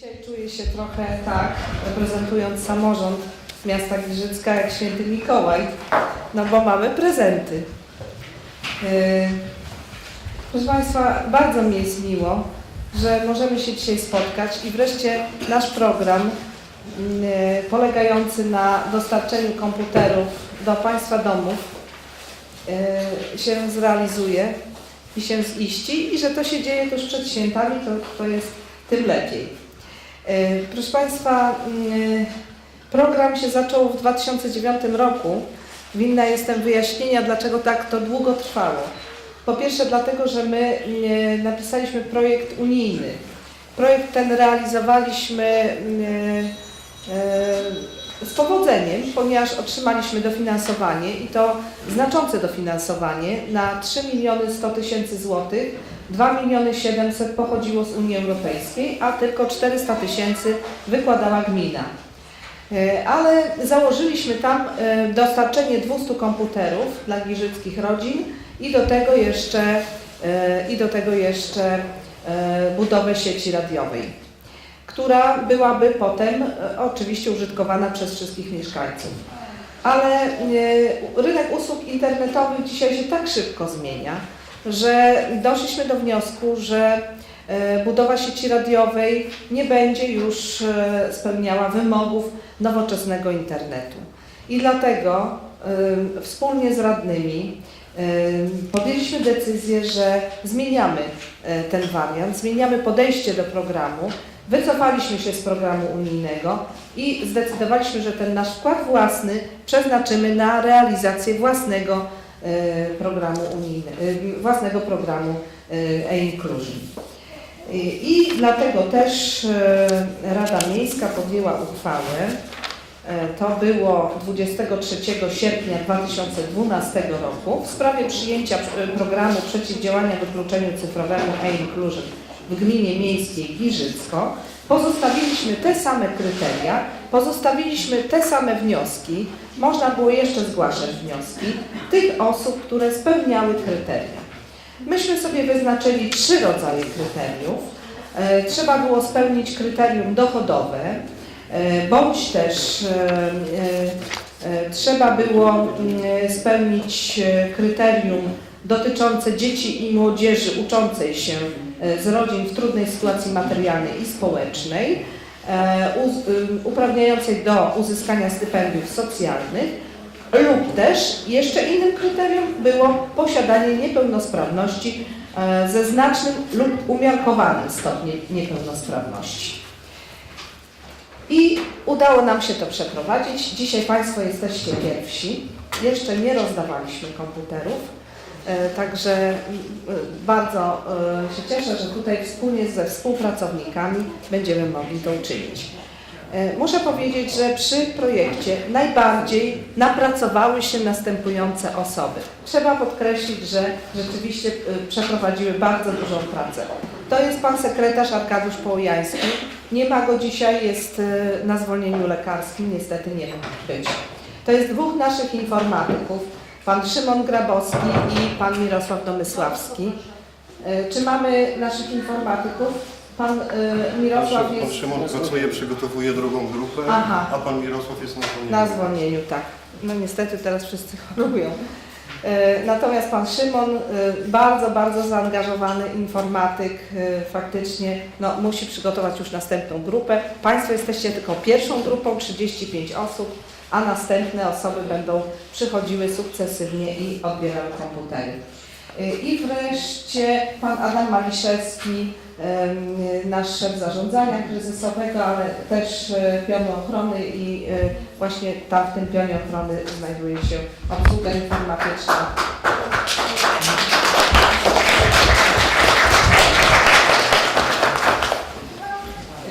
Dzisiaj czuję się trochę tak, reprezentując samorząd miasta Giżycka jak święty Mikołaj, no bo mamy prezenty. Yy, Proszę Państwa, bardzo mi jest miło, że możemy się dzisiaj spotkać i wreszcie nasz program yy, polegający na dostarczeniu komputerów do Państwa domów yy, się zrealizuje i się ziści i że to się dzieje tuż przed świętami, to, to jest tym lepiej. E, Proszę Państwa, mm, program się zaczął w 2009 roku. Winna jestem wyjaśnienia, dlaczego tak to długo trwało. Po pierwsze dlatego, że my mm, napisaliśmy projekt unijny. Projekt ten realizowaliśmy mm, e, z powodzeniem, ponieważ otrzymaliśmy dofinansowanie i to znaczące dofinansowanie na 3 miliony 100 tysięcy złotych 2 miliony 700 pochodziło z Unii Europejskiej, a tylko 400 tysięcy wykładała gmina. E, Ale założyliśmy tam e, dostarczenie 200 komputerów dla giżyckich rodzin i do tego jeszcze, e, i do tego jeszcze budowę sieci radiowej, która byłaby potem oczywiście użytkowana przez wszystkich mieszkańców. Ale rynek usług internetowych dzisiaj się tak szybko zmienia, że doszliśmy do wniosku, że e, budowa sieci radiowej nie będzie już e, spełniała wymogów nowoczesnego internetu. I dlatego e, wspólnie z radnymi podjęliśmy decyzję, że zmieniamy ten wariant, zmieniamy podejście do programu, wycofaliśmy się z programu unijnego i zdecydowaliśmy, że ten nasz wkład własny przeznaczymy na realizację własnego programu unijnego, własnego programu e, e-inclusion. I, dlatego też e, Rada Miejska podjęła uchwałę. E, To było 23 sierpnia 2012 roku w sprawie przyjęcia e, programu przeciwdziałania wykluczeniu cyfrowemu e-inclusion w gminie miejskiej Giżycko. Pozostawiliśmy te same kryteria, pozostawiliśmy te same wnioski, można było jeszcze zgłaszać wnioski tych osób, które spełniały kryteria. Myśmy sobie wyznaczyli trzy rodzaje kryteriów. E, Trzeba było spełnić kryterium dochodowe, e, bądź też e, trzeba było mm, spełnić kryterium dotyczące dzieci i młodzieży uczącej się z rodzin w trudnej sytuacji materialnej i społecznej, uprawniającej do uzyskania stypendiów socjalnych, lub też jeszcze innym kryterium było posiadanie niepełnosprawności e, ze znacznym lub umiarkowanym stopniem niepełnosprawności. I udało nam się to przeprowadzić. Dzisiaj Państwo jesteście pierwsi. Jeszcze nie rozdawaliśmy komputerów. E, Także e, bardzo e, się cieszę, że tutaj wspólnie ze współpracownikami będziemy mogli to uczynić. Muszę powiedzieć, że przy projekcie najbardziej napracowały się następujące osoby. Trzeba podkreślić, że rzeczywiście przeprowadziły bardzo dużą pracę. To jest pan sekretarz Arkadiusz Połojański. Nie ma go dzisiaj, jest na zwolnieniu lekarskim, niestety nie mógł być. To jest dwóch naszych informatyków, pan Szymon Grabowski i pan Mirosław Domysławski. E, Czy mamy naszych informatyków? Pan e, Mirosław Pan jest... Szymon pracuje, przygotowuje drugą grupę, Aha. a pan Mirosław jest na zwolnieniu. Na zwolnieniu, tak. No niestety teraz wszyscy chorują. E, Natomiast pan Szymon, e, bardzo, bardzo zaangażowany informatyk, e, faktycznie no, musi przygotować już następną grupę. Państwo jesteście tylko pierwszą grupą, 35 osób, a następne osoby będą przychodziły sukcesywnie i odbierały komputery. I wreszcie pan Adam Maliszewski, nasz szef zarządzania kryzysowego, ale też e, pionu ochrony i e, właśnie tam w tym pionie ochrony znajduje się obsługa informatyczna.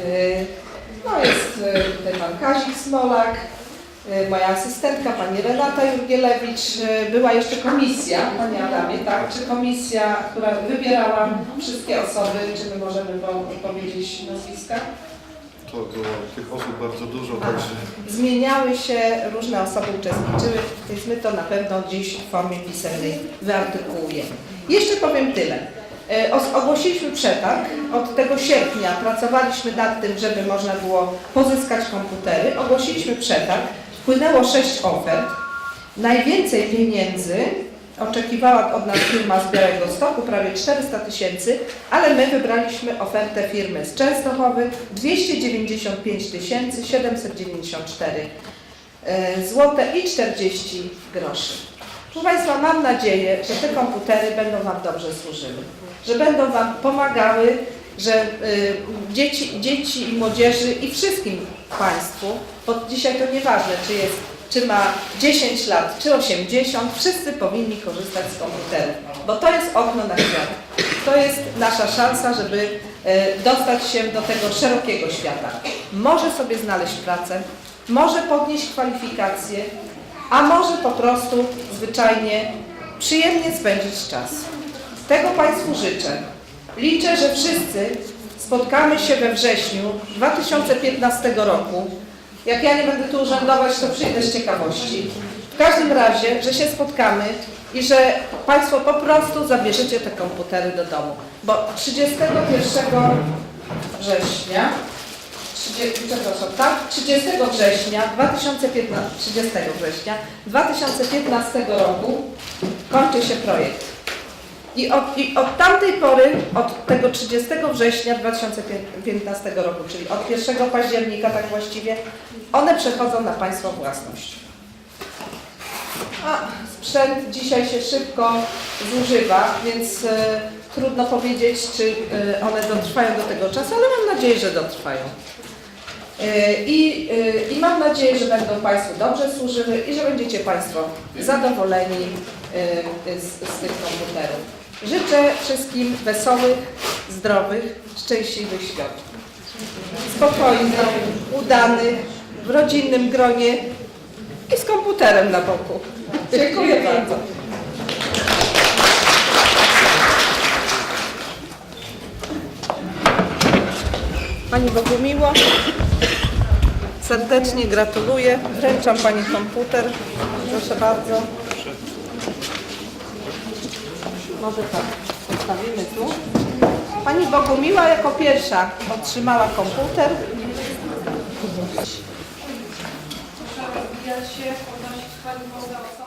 E, No jest tutaj pan Kazik Smolak, moja asystentka, pani Renata Jurgielewicz, e, była jeszcze komisja, panie Adamie, tak? Czy komisja, która wybierała wszystkie osoby, czy my możemy po- powiedzieć nazwiska? To było tych osób bardzo dużo, także Zmieniały się, różne osoby uczestniczyły, więc my to na pewno gdzieś w formie pisemnej wyartykułujemy. Jeszcze powiem tyle. E, os- Ogłosiliśmy przetarg. Od tego sierpnia pracowaliśmy nad tym, żeby można było pozyskać komputery. Ogłosiliśmy przetarg. Wpłynęło sześć ofert. Najwięcej pieniędzy oczekiwała od nas firma z Białego Stoku, prawie 400 tysięcy, ale my wybraliśmy ofertę firmy z Częstochowy 295 794 e, złote i 40 groszy. Proszę Państwa, mam nadzieję, że te komputery będą Wam dobrze służyły, że będą Wam pomagały, że y, dzieci, dzieci i młodzieży i wszystkim Państwu, bo dzisiaj to nieważne, czy jest czy ma 10 lat, czy 80, wszyscy powinni korzystać z komputerów, bo to jest okno na świat. To jest nasza szansa, żeby e, dostać się do tego szerokiego świata. Może sobie znaleźć pracę, może podnieść kwalifikacje, a może po prostu zwyczajnie przyjemnie spędzić czas. Tego Państwu życzę. Liczę, że wszyscy spotkamy się we wrześniu 2015 roku. Jak ja nie będę tu urzędować, to przyjdę z ciekawości. W każdym razie, że się spotkamy i że Państwo po prostu zabierzecie te komputery do domu. Bo 31 września 30, przepraszam, tak? 30 września 2015, 30 września 2015 roku kończy się projekt. I od, I od tamtej pory, od tego 30 września 2015 roku, czyli od 1 października tak właściwie, one przechodzą na Państwa własność. A sprzęt dzisiaj się szybko zużywa, więc e, trudno powiedzieć, czy e, one dotrwają do tego czasu, ale mam nadzieję, że dotrwają. E, I, I mam nadzieję, że będą Państwu dobrze służyły i że będziecie Państwo zadowoleni z, z tych komputerów. Życzę wszystkim wesołych, zdrowych, szczęśliwych świąt. Spokojnych, udanych, w rodzinnym gronie i z komputerem na boku. Dziękuję bardzo. Pani Bogumiło, serdecznie gratuluję. Wręczam Pani komputer. Proszę bardzo. Może tak, postawimy tu. Pani Bogumiła jako pierwsza otrzymała komputer. Się, podnosić Pani.